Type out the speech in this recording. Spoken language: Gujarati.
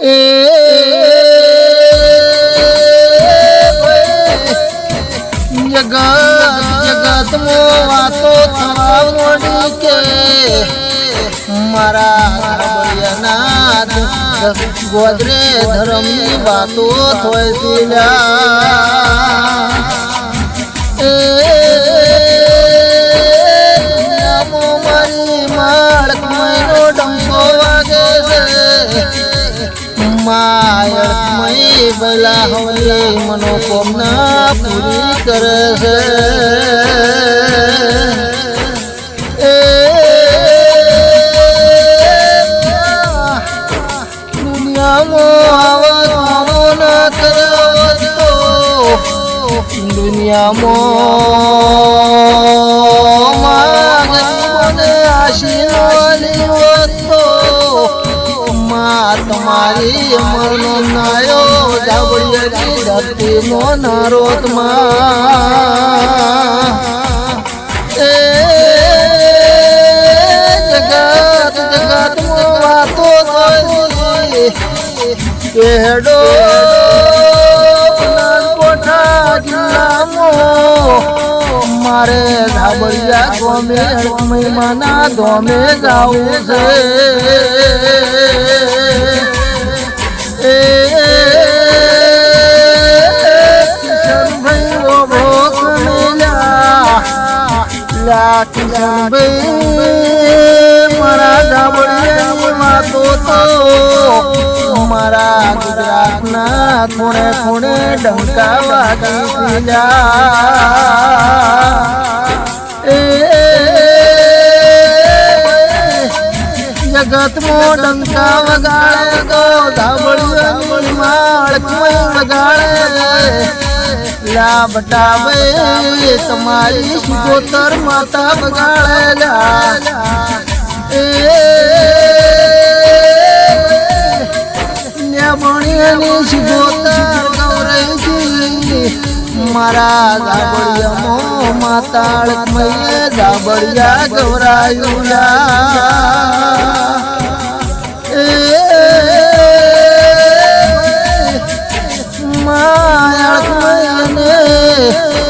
જગત જગત મો વાતો થવા મોડી કે મારા ગોદરે ધર્મની વાતો થોય છે માયળમય બલા હવલી મનોકામના પૂરી કરે છે. દુનિયામાં માં તમારી અમરનો નાયો જાવડિયાની ધરતીનો નારોતમાં. એ જગત, જગતમાં વાતો થઈ કેડો બનાસકાંઠા મારે ધાબળિયા ગોમે મહેમાના ધોમે જાવું છે. મારા ધાબળિયાની વાતો તો મારા ગુજરાતના ખૂણે ખૂણે ડંકા વાગી એ જગતમાં ડંકા વગાડે તો ધાબળિયાની માળકમય વગાડે. લા બટાવે, તમારી ગોતર માતા બગાડેલા. એ ભણિયાની શિગોતર ગૌરવજી મારા ગાબડિયામો માતાળ મયે ગાબડિયા ગૌરાયુલા. એ મા Yeah.